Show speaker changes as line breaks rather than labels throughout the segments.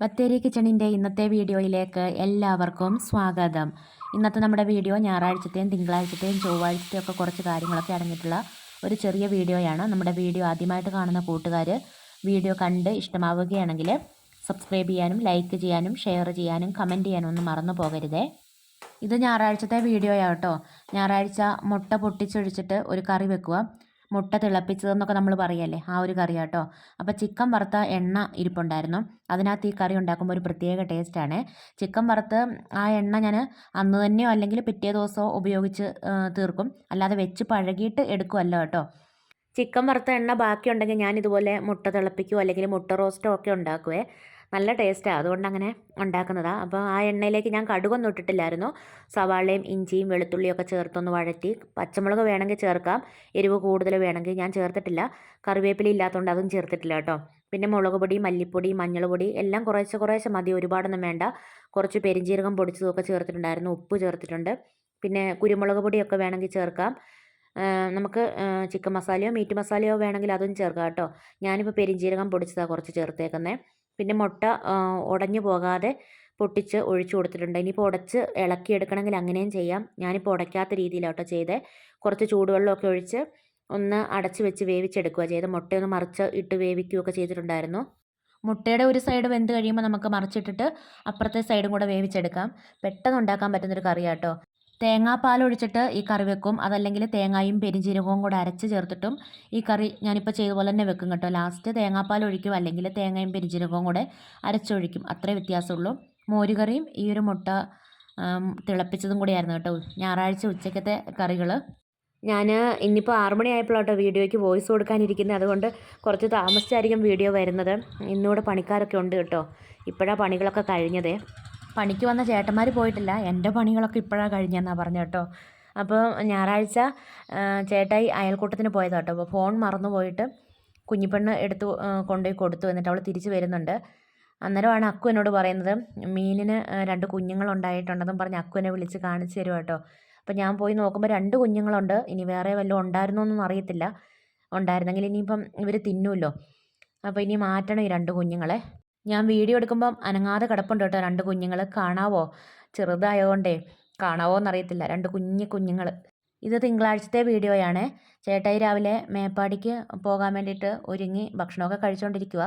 ബത്തേരി കിച്ചണിന്റെ ഇന്നത്തെ വീഡിയോയിലേക്ക് എല്ലാവർക്കും സ്വാഗതം. ഇന്നത്തെ നമ്മുടെ വീഡിയോ ഞായറാഴ്ചത്തെയും തിങ്കളാഴ്ചത്തെയും ചൊവ്വാഴ്ചത്തെയും ഒക്കെ കുറച്ച് കാര്യങ്ങളൊക്കെ അടങ്ങിയിട്ടുള്ള ഒരു ചെറിയ വീഡിയോയാണ്. നമ്മുടെ വീഡിയോ ആദ്യമായിട്ട് കാണുന്ന കൂട്ടുകാർ വീഡിയോ കണ്ട് ഇഷ്ടമാവുകയാണെങ്കിൽ സബ്സ്ക്രൈബ് ചെയ്യാനും ലൈക്ക് ചെയ്യാനും ഷെയർ ചെയ്യാനും കമന്റ് ചെയ്യാനും ഒന്നും മറന്നു പോകരുതേ. ഇത് ഞായറാഴ്ചത്തെ വീഡിയോയാട്ടോ ഞായറാഴ്ച മുട്ട പൊട്ടിച്ചൊഴിച്ചിട്ട് ഒരു കറി വെക്കുക. മുട്ട തിളപ്പിച്ചതെന്നൊക്കെ നമ്മൾ പറയല്ലേ? ആ ഒരു കറി കേട്ടോ അപ്പോൾ ചിക്കൻ വറുത്ത എണ്ണ ഇരിപ്പുണ്ടായിരുന്നു. അതിനകത്ത് ഈ കറി ഉണ്ടാക്കുമ്പോൾ ഒരു പ്രത്യേക ടേസ്റ്റാണ്. ചിക്കൻ വറുത്ത് ആ എണ്ണ ഞാൻ അന്ന് തന്നെയോ അല്ലെങ്കിൽ പിറ്റേ ദിവസമോ ഉപയോഗിച്ച് തീർക്കും. അല്ലാതെ വെച്ച് പഴകിയിട്ട് എടുക്കുമല്ലോ കേട്ടോ. ചിക്കൻ വറുത്ത എണ്ണ ബാക്കിയുണ്ടെങ്കിൽ ഞാൻ ഇതുപോലെ മുട്ട തിളപ്പിക്കുകയോ അല്ലെങ്കിൽ മുട്ട റോസ്റ്റോ ഒക്കെ ഉണ്ടാക്കുവേ. നല്ല ടേസ്റ്റാണ് അതുകൊണ്ട് അങ്ങനെ ഉണ്ടാക്കുന്നതാണ് അപ്പോൾ ആ എണ്ണയിലേക്ക് ഞാൻ കടുകൊന്നും ഇട്ടിട്ടില്ലായിരുന്നു. സവാളയും ഇഞ്ചിയും വെളുത്തുള്ളിയും ഒക്കെ ചേർത്തൊന്ന് വഴറ്റി പച്ചമുളക് വേണമെങ്കിൽ ചേർക്കാം. എരിവ് കൂടുതൽ വേണമെങ്കിൽ ഞാൻ ചേർത്തിട്ടില്ല. കറിവേപ്പില ഇല്ലാത്തതുകൊണ്ട് അതും ചേർത്തിട്ടില്ല കേട്ടോ. പിന്നെ മുളക് പൊടി മല്ലിപ്പൊടി മഞ്ഞൾ പൊടി എല്ലാം കുറേശ്ശെ കുറേശ്ശെ മതി. ഒരുപാടൊന്നും വേണ്ട. കുറച്ച് പെരിഞ്ജീരകം പൊടിച്ചതൊക്കെ ചേർത്തിട്ടുണ്ടായിരുന്നു. ഉപ്പ് ചേർത്തിട്ടുണ്ട്. പിന്നെ കുരുമുളക് പൊടിയൊക്കെ വേണമെങ്കിൽ ചേർക്കാം. നമുക്ക് ചിക്കൻ മസാലയോ മീറ്റ് മസാലയോ വേണമെങ്കിൽ അതും ചേർക്കാം കേട്ടോ. ഞാനിപ്പോൾ പെരിഞ്ജീരകം പൊടിച്ചതാണ് കുറച്ച് ചേർത്തേക്കുന്നത് പിന്നെ മുട്ട ഉടഞ്ഞു പോകാതെ പൊട്ടിച്ച് ഒഴിച്ചു കൊടുത്തിട്ടുണ്ട്. ഇനിയിപ്പോൾ ഉടച്ച് ഇളക്കിയെടുക്കണമെങ്കിൽ അങ്ങനെയും ചെയ്യാം. ഞാനിപ്പോൾ ഉടയ്ക്കാത്ത രീതിയിലാട്ടോ ചെയ്തേ. കുറച്ച് ചൂടുവെള്ളമൊക്കെ ഒഴിച്ച് ഒന്ന് അടച്ച് വെച്ച് വേവിച്ചെടുക്കുക ചെയ്ത്. മുട്ടയൊന്ന് മറിച്ച് ഇട്ട് വേവിക്കുകയൊക്കെ ചെയ്തിട്ടുണ്ടായിരുന്നു. മുട്ടയുടെ ഒരു സൈഡ് വെന്ത് കഴിയുമ്പോൾ നമുക്ക് മറിച്ചിട്ടിട്ട് അപ്പുറത്തെ സൈഡും കൂടെ വേവിച്ചെടുക്കാം. പെട്ടെന്ന് ഉണ്ടാക്കാൻ പറ്റുന്നൊരു കറിയാട്ടോ. തേങ്ങാപ്പാൽ ഒഴിച്ചിട്ട് ഈ കറി വെക്കും. അതല്ലെങ്കിൽ തേങ്ങായും പെരിഞ്ചീരകവും കൂടെ അരച്ച് ചേർത്തിട്ടും ഈ കറി ഞാനിപ്പോൾ ചെയ്ത പോലെ തന്നെ വെക്കും കേട്ടോ. ലാസ്റ്റ് തേങ്ങാപ്പാൽ ഒഴിക്കും. അല്ലെങ്കിൽ തേങ്ങയും പെരിഞ്ചീരകവും കൂടെ അരച്ചൊഴിക്കും. അത്രേ വ്യത്യാസമുള്ളൂ. മോരുകറിയും ഈ ഒരു മുട്ട തിളപ്പിച്ചതും കൂടിയായിരുന്നു കേട്ടോ. ഞായറാഴ്ച ഉച്ചക്കത്തെ കറികൾ ഞാൻ ഇന്നിപ്പോൾ ആറുമണി കേട്ടോ വീഡിയോയ്ക്ക് വോയിസ് കൊടുക്കാനിരിക്കുന്നത് അതുകൊണ്ട് കുറച്ച് താമസിച്ചായിരിക്കും വീഡിയോ വരുന്നത്. ഇന്നിവിടെ പണിക്കാരൊക്കെ ഉണ്ട് കേട്ടോ. ഇപ്പോഴാണ് പണികളൊക്കെ കഴിഞ്ഞതേ. പണിക്ക് വന്ന ചേട്ടന്മാർ പോയിട്ടില്ല. എന്റെ പണികളൊക്കെ ഇപ്പോഴാണ് കഴിഞ്ഞതെന്നാണ് പറഞ്ഞു കേട്ടോ അപ്പോൾ ഞായറാഴ്ച ചേട്ടായി അയൽക്കൂട്ടത്തിന് പോയത് കേട്ടോ അപ്പോൾ ഫോൺ മറന്നു പോയിട്ട് കുഞ്ഞിപ്പെണ്ണ് എടുത്ത് കൊണ്ടുപോയി കൊടുത്തു എന്നിട്ട് അവൾ തിരിച്ചു വരുന്നുണ്ട്. അന്നേരമാണ് അക്കു എന്നോട് പറയുന്നത് മീനിന് രണ്ട് കുഞ്ഞുങ്ങളുണ്ടായിട്ടുണ്ടെന്നും പറഞ്ഞ് അക്കു എന്നെ വിളിച്ച് കാണിച്ചു തരും കേട്ടോ അപ്പോൾ ഞാൻ പോയി നോക്കുമ്പോൾ രണ്ട് കുഞ്ഞുങ്ങളുണ്ട്. ഇനി വേറെ വല്ലതും ഉണ്ടായിരുന്നോ എന്നൊന്നും അറിയത്തില്ല. ഉണ്ടായിരുന്നെങ്കിൽ ഇനിയിപ്പം ഇവർ തിന്നുമല്ലോ അപ്പോൾ ഇനി മാറ്റണം ഈ രണ്ട് കുഞ്ഞുങ്ങളെ. ഞാൻ വീഡിയോ എടുക്കുമ്പം അനങ്ങാതെ കിടപ്പുണ്ട് കേട്ടോ. രണ്ട് കുഞ്ഞുങ്ങൾ കാണാവോ? ചെറുതായതുകൊണ്ടേ കാണാവോ എന്നറിയത്തില്ല രണ്ട് കുഞ്ഞു കുഞ്ഞുങ്ങൾ ഇത് തിങ്കളാഴ്ചത്തെ വീഡിയോയാണ്. ചേട്ടായി രാവിലെ മേപ്പാടിക്ക് പോകാൻ വേണ്ടിയിട്ട് ഒരുങ്ങി ഭക്ഷണമൊക്കെ കഴിച്ചുകൊണ്ടിരിക്കുക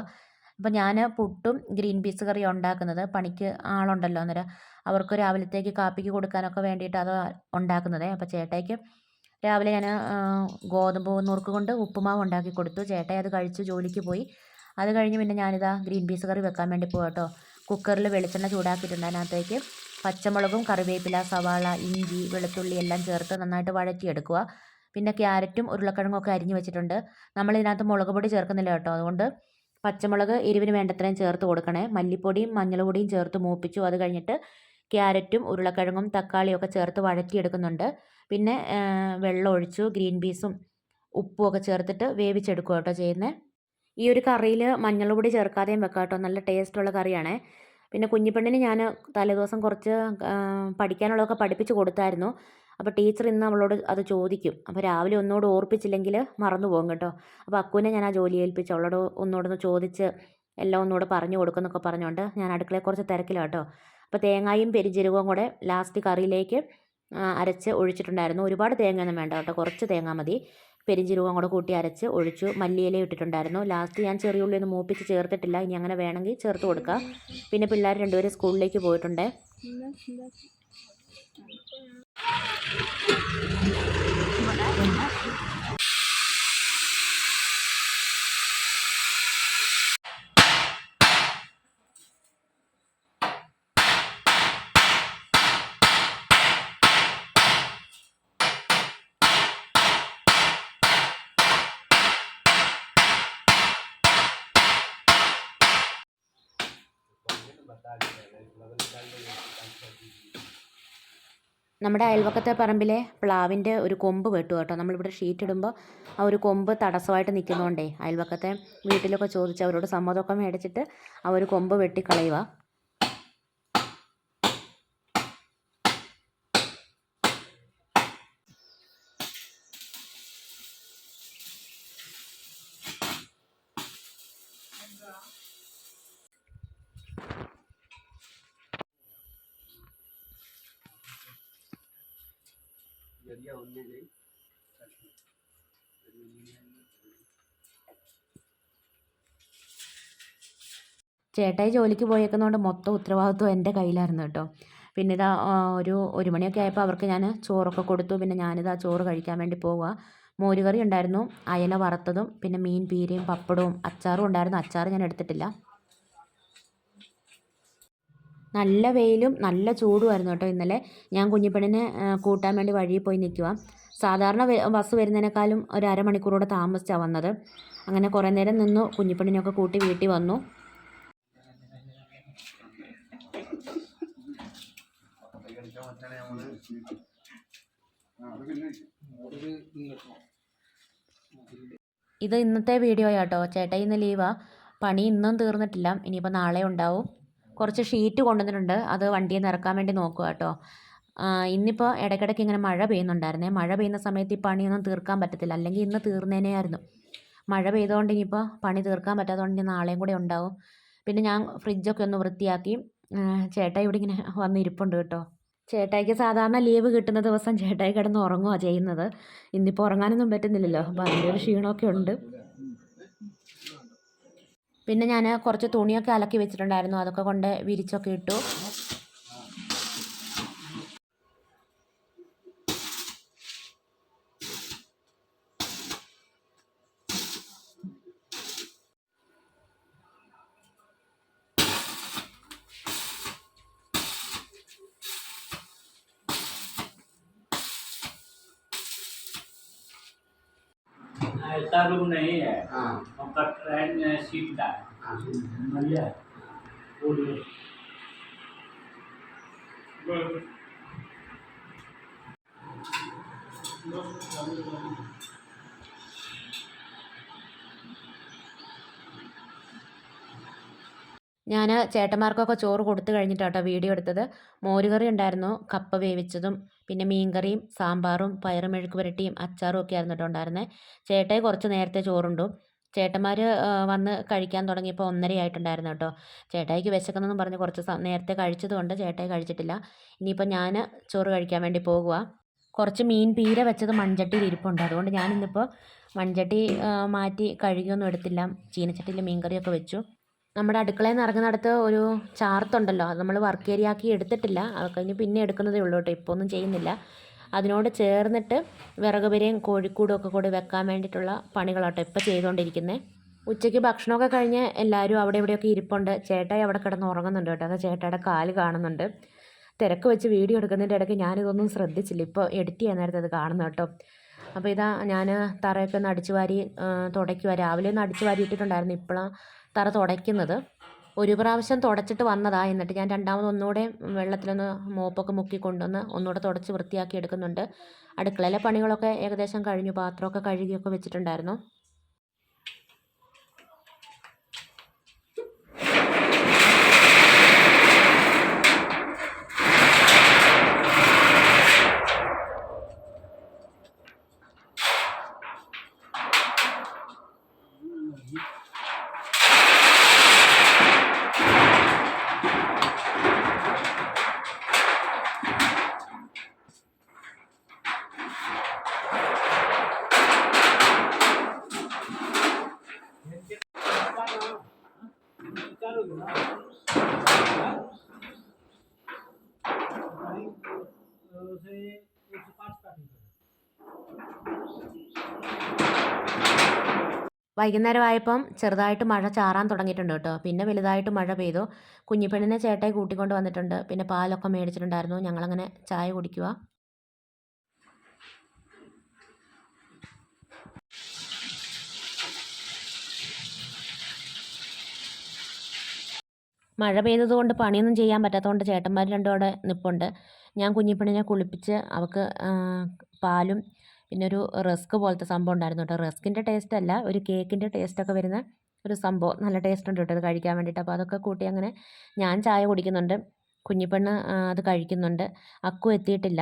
അപ്പോൾ ഞാൻ പുട്ടും ഗ്രീൻ പീസ് കറിയും ഉണ്ടാക്കുന്നത്. പണിക്ക് ആളുണ്ടല്ലോ അന്നേരം. അവർക്ക് രാവിലത്തേക്ക് കാപ്പിക്ക് കൊടുക്കാനൊക്കെ വേണ്ടിയിട്ട് അത് ഉണ്ടാക്കുന്നത്. അപ്പോൾ ചേട്ടായിക്ക് രാവിലെ ഞാൻ ഗോതമ്പ് നുറുക്ക് കൊണ്ട് ഉപ്പുമാവ് ഉണ്ടാക്കി കൊടുത്തു. ചേട്ടായി അത് കഴിച്ചു ജോലിക്ക് പോയി. അത് കഴിഞ്ഞ് പിന്നെ ഞാനിതാ ഗ്രീൻ പീസ് കറി വെക്കാൻ വേണ്ടി പോകാം കേട്ടോ കുക്കറിൽ വെളിച്ചെണ്ണ ചൂടാക്കിയിട്ടുണ്ട് അതിനകത്തേക്ക് പച്ചമുളകും കറിവേപ്പില സവാള ഇഞ്ചി വെളുത്തുള്ളി എല്ലാം ചേർത്ത് നന്നായിട്ട് വഴറ്റിയെടുക്കുക പിന്നെ ക്യാരറ്റും ഉരുളക്കിഴങ്ങും ഒക്കെ അരിഞ്ഞ് വെച്ചിട്ടുണ്ട്. നമ്മൾ ഇതിനകത്ത് മുളക് പൊടി ചേർക്കുന്നില്ല കേട്ടോ. അതുകൊണ്ട് പച്ചമുളക് എരിവിന് വേണ്ടത്രയും ചേർത്ത് കൊടുക്കണേ. മല്ലിപ്പൊടിയും മഞ്ഞൾപൊടിയും ചേർത്ത് മൂപ്പിച്ചു. അത് കഴിഞ്ഞിട്ട് ക്യാരറ്റും ഉരുളക്കിഴങ്ങും തക്കാളിയും ഒക്കെ ചേർത്ത് വഴറ്റിയെടുക്കുന്നുണ്ട്. പിന്നെ വെള്ളം ഒഴിച്ചു ഗ്രീൻ പീസും ഉപ്പും ഒക്കെ ചേർത്തിട്ട് വേവിച്ചെടുക്കുക കേട്ടോ ചെയ്യുന്നത് ഈ ഒരു കറിയിൽ മഞ്ഞൾപ്പൊടി ചേർക്കാതെയും വെക്കാം കേട്ടോ. നല്ല ടേസ്റ്റുള്ള കറിയാണ്. പിന്നെ കുഞ്ഞിപ്പെണ്ണിന് ഞാൻ തലേദിവസം കുറച്ച് പഠിക്കാനുള്ളതൊക്കെ പഠിപ്പിച്ച് കൊടുത്തായിരുന്നു. അപ്പോൾ ടീച്ചർ ഇന്ന് അവളോട് അത് ചോദിക്കും. അപ്പോൾ രാവിലെ ഒന്നുകൂടെ ഓർപ്പിച്ചില്ലെങ്കിൽ മറന്നു പോകും കേട്ടോ. അപ്പോൾ അക്കുവിനെ ഞാൻ ആ ജോലി ഏൽപ്പിച്ച് അവളോട് ഒന്നുകൂടെ ചോദിച്ച് എല്ലാം ഒന്നുകൂടെ പറഞ്ഞു കൊടുക്കുന്നൊക്കെ പറഞ്ഞുകൊണ്ട് ഞാൻ അടുക്കളയിൽ കുറച്ച് തിരക്കിലാണ് കേട്ടോ. അപ്പോൾ തേങ്ങായും പെരിഞ്ചീരകവും കൂടെ ലാസ്റ്റ് കറിയിലേക്ക് അരച്ച് ഒഴിച്ചിട്ടുണ്ടായിരുന്നു. ഒരുപാട് തേങ്ങയൊന്നും വേണ്ട കേട്ടോ. കുറച്ച് തേങ്ങ മതി. പെരിഞ്ജീരകം കൂടെ കൂട്ടി അരച്ച് ഒഴിച്ചു. മല്ലിയില ഇട്ടിട്ടുണ്ടായിരുന്നു. ലാസ്റ്റ് ഞാൻ ചെറിയ ഉള്ളി ഒന്ന് മൂപ്പിച്ച് ചേർത്തിട്ടില്ല. ഇനി അങ്ങനെ വേണമെങ്കിൽ ചേർത്ത് കൊടുക്കുക പിന്നെ പിള്ളേർ രണ്ടുപേരും സ്കൂളിലേക്ക് പോയിട്ടുണ്ട്. നമ്മുടെ അയൽവക്കത്തെ പറമ്പിലെ പ്ലാവിന്റെ ഒരു കൊമ്പ് വെട്ടു കേട്ടോ. നമ്മളിവിടെ ഷീറ്റ് ഇടുമ്പോൾ ആ ഒരു കൊമ്പ് തടസ്സമായിട്ട് നിൽക്കുന്നതുകൊണ്ടേ അയൽവക്കത്തെ വീട്ടിലൊക്കെ ചോദിച്ച് അവരോട് സമ്മതമൊക്കെ മേടിച്ചിട്ട് ആ ഒരു കൊമ്പ് വെട്ടിക്കളയുക ചേട്ടായി ജോലിക്ക് പോയേക്കുന്നതുകൊണ്ട് മൊത്തം ഉത്തരവാദിത്വം എന്റെ കയ്യിലായിരുന്നു കേട്ടോ. പിന്നെ ഇതാ ഒരു ഒരു മണിയൊക്കെ ആയപ്പോൾ അവർക്ക് ഞാൻ ചോറൊക്കെ കൊടുത്തു. പിന്നെ ഞാനിതാ ചോറ് കഴിക്കാൻ വേണ്ടി പോവുക മോരുകറി ഉണ്ടായിരുന്നു അയല വറുത്തതും പിന്നെ മീൻ പീരയും പപ്പടവും അച്ചാറും ഉണ്ടായിരുന്നു. അച്ചാർ ഞാൻ എടുത്തിട്ടില്ല. നല്ല വെയിലും നല്ല ചൂടുമായിരുന്നു കേട്ടോ ഇന്നലെ. ഞാൻ കുഞ്ഞിപ്പെണ്ണിനെ കൂട്ടാൻ വേണ്ടി വഴിയിൽ പോയി നിൽക്കുക സാധാരണ ബസ് വരുന്നതിനേക്കാളും ഒരു അരമണിക്കൂറോടെ താമസിച്ചാണ് വന്നത്. അങ്ങനെ കുറേ നേരം നിന്നു കുഞ്ഞിപ്പെണ്ണിനെയൊക്കെ കൂട്ടി വീട്ടിൽ വന്നു. ഇത് ഇന്നത്തെ വീഡിയോ ആട്ടോ ചേട്ടാ ഇന്ന് ലീവാ. പണി ഇന്നും തീർന്നിട്ടില്ല. ഇനിയിപ്പോൾ നാളെ ഉണ്ടാവും. കുറച്ച് ഷീറ്റ് കൊണ്ടുവന്നിട്ടുണ്ട്. അത് വണ്ടിയിൽ നിന്ന് ഇറക്കാൻ വേണ്ടി നോക്കുക കേട്ടോ. ഇന്നിപ്പോൾ ഇടയ്ക്കിടയ്ക്ക് ഇങ്ങനെ മഴ പെയ്യുന്നുണ്ടായിരുന്നേ. മഴ പെയ്യുന്ന സമയത്ത് ഈ പണിയൊന്നും തീർക്കാൻ പറ്റത്തില്ല. അല്ലെങ്കിൽ ഇന്ന് തീർന്നേനെയായിരുന്നു മഴ പെയ്തുകൊണ്ട് ഇനിയിപ്പോൾ പണി തീർക്കാൻ പറ്റാത്തതുകൊണ്ട് ഇനി നാളെയും കൂടെ ഉണ്ടാവും. പിന്നെ ഞാൻ ഫ്രിഡ്ജൊക്കെ ഒന്ന് വൃത്തിയാക്കി ചേട്ട ഇവിടെ ഇങ്ങനെ വന്നിരിപ്പുണ്ട് കേട്ടോ. ചേട്ടായിക്ക് സാധാരണ ലീവ് കിട്ടുന്ന ദിവസം ചേട്ടായി കിടന്ന് ഉറങ്ങുക ചെയ്യുന്നത്. ഇന്നിപ്പോൾ ഉറങ്ങാനൊന്നും പറ്റുന്നില്ലല്ലോ. അപ്പോൾ അതിന്റെ ഒരു ക്ഷീണമൊക്കെ ഉണ്ട്. പിന്നെ ഞാൻ കുറച്ച് തുണിയൊക്കെ അലക്കി വെച്ചിട്ടുണ്ടായിരുന്നു. അതൊക്കെ കൊണ്ട് വിരിച്ചൊക്കെ ഇട്ടു.
ऐसा रूम नहीं है
हाँ
आपका ट्रेन सीट का है
हाँ
समझिए बोलिए
ഞാൻ ചേട്ടന്മാർക്കൊക്കെ ചോറ് കൊടുത്തു കഴിഞ്ഞിട്ടാട്ടോ വീഡിയോ എടുത്തത് മോരുകറി ഉണ്ടായിരുന്നു കപ്പ വേവിച്ചതും പിന്നെ മീൻകറിയും സാമ്പാറും പയറും മെഴുക്ക് പുരട്ടിയും അച്ചാറും ഒക്കെ ആയിരുന്നു കേട്ടോ ഉണ്ടായിരുന്നത് ചേട്ടായി കുറച്ച് നേരത്തെ ചോറുണ്ടു ചേട്ടന്മാർ വന്ന് കഴിക്കാൻ തുടങ്ങിയപ്പോൾ ഒന്നര ആയിട്ടുണ്ടായിരുന്നു കേട്ടോ. ചേട്ടായിക്ക് വിശക്കുന്നെന്നും പറഞ്ഞ് കുറച്ച് നേരത്തെ കഴിച്ചതുകൊണ്ട് ചേട്ടായി കഴിച്ചിട്ടില്ല. ഇനിയിപ്പോൾ ഞാൻ ചോറ് കഴിക്കാൻ വേണ്ടി പോകുക കുറച്ച് മീൻ പീര വെച്ചത് മൺചട്ടിയിൽ ഇരിപ്പുണ്ട്. അതുകൊണ്ട് ഞാനിന്നിപ്പോൾ മൺചട്ടി മാറ്റി കഴുകിയൊന്നും എടുത്തില്ല. ചീനച്ചട്ടിയിൽ മീൻകറിയൊക്കെ വെച്ചു. നമ്മുടെ അടുക്കളയിൽ നിന്ന് ഇറങ്ങുന്നിടത്ത് ഒരു ചാർത്തുണ്ടല്ലോ. അത് നമ്മൾ വർക്ക് ഏരിയ ആക്കി എടുത്തിട്ടില്ല. അത് കഴിഞ്ഞ് പിന്നെ എടുക്കുന്നതേ ഉള്ളൂ കേട്ടോ. ഇപ്പോൾ ഒന്നും ചെയ്യുന്നില്ല. അതിനോട് ചേർന്നിട്ട് വിറക് പെരയും കോഴിക്കൂടും ഒക്കെ കൂടി വെക്കാൻ വേണ്ടിയിട്ടുള്ള പണികളാട്ടോ ഇപ്പോൾ ചെയ്തുകൊണ്ടിരിക്കുന്നത് ഉച്ചയ്ക്ക് ഭക്ഷണമൊക്കെ കഴിഞ്ഞ് എല്ലാവരും അവിടെ ഇവിടെയൊക്കെ ഇരിപ്പുണ്ട്. ചേട്ടായി അവിടെ കിടന്ന് ഉറങ്ങുന്നുണ്ട് കേട്ടോ. അത് ചേട്ടായുടെ കാൽ കാണുന്നുണ്ട്. തിരക്ക് വെച്ച് വീഡിയോ എടുക്കുന്നതിന്റെ ഇടയ്ക്ക് ഞാനിതൊന്നും ശ്രദ്ധിച്ചില്ല. ഇപ്പോൾ എഡിറ്റ് ചെയ്യാൻ നേരത്തെ അത് കാണുന്നു കേട്ടോ. അപ്പോൾ ഇതാ ഞാൻ തറയൊക്കെ ഒന്ന് അടിച്ചു വാരി തുടയ്ക്കുക രാവിലെ ഒന്ന് അടിച്ചു വാരി ഇട്ടിട്ടുണ്ടായിരുന്നു ഇപ്പോഴാണ് തറ തുടയ്ക്കുന്നത്. ഒരു പ്രാവശ്യം തുടച്ചിട്ട് വന്നതാ. എന്നിട്ട് ഞാൻ രണ്ടാമത് ഒന്നുകൂടെ വെള്ളത്തിലൊന്ന് മോപ്പൊക്കെ മുക്കി കൊണ്ടുവന്ന് ഒന്നുകൂടെ തുടച്ച് വൃത്തിയാക്കി എടുക്കുന്നുണ്ട്. അടുക്കളയിലെ പണികളൊക്കെ ഏകദേശം കഴിഞ്ഞു. പാത്രമൊക്കെ കഴുകിയൊക്കെ വെച്ചിട്ടുണ്ടായിരുന്നു. വൈകുന്നേരം ആയപ്പം ചെറുതായിട്ട് മഴ ചാറാൻ തുടങ്ങിയിട്ടുണ്ട് കേട്ടോ. പിന്നെ വലുതായിട്ട് മഴ പെയ്തു. കുഞ്ഞിപ്പെണ്ണിനെ ചേട്ടായി കൂട്ടിക്കൊണ്ട് വന്നിട്ടുണ്ട്. പിന്നെ പാലൊക്കെ മേടിച്ചിട്ടുണ്ടായിരുന്നു. ഞങ്ങളങ്ങനെ ചായ കുടിക്കുക മഴ പെയ്തതുകൊണ്ട് പണിയൊന്നും ചെയ്യാൻ പറ്റാത്തതുകൊണ്ട് ചേട്ടന്മാർ രണ്ടും അവിടെ നിൽപ്പുണ്ട് ഞാൻ കുഞ്ഞിപ്പെണ്ണിനെ കുളിപ്പിച്ച് അവൾക്ക് പാലും പിന്നെ ഒരു റസ്ക് പോലത്തെ സംഭവം ഉണ്ടായിരുന്നു കേട്ടോ റസ്കിന്റെ ടേസ്റ്റ് അല്ല ഒരു കേക്കിന്റെ ടേസ്റ്റൊക്കെ വരുന്ന ഒരു സംഭവം. നല്ല ടേസ്റ്റ് ഉണ്ട് കേട്ടോ അത് കഴിക്കാൻ വേണ്ടിയിട്ട് അപ്പോൾ അതൊക്കെ കൂട്ടി അങ്ങനെ ഞാൻ ചായ കുടിക്കുന്നുണ്ട്. കുഞ്ഞിപ്പെണ്ണ് അത് കഴിക്കുന്നുണ്ട്. അക്കു എത്തിയിട്ടില്ല.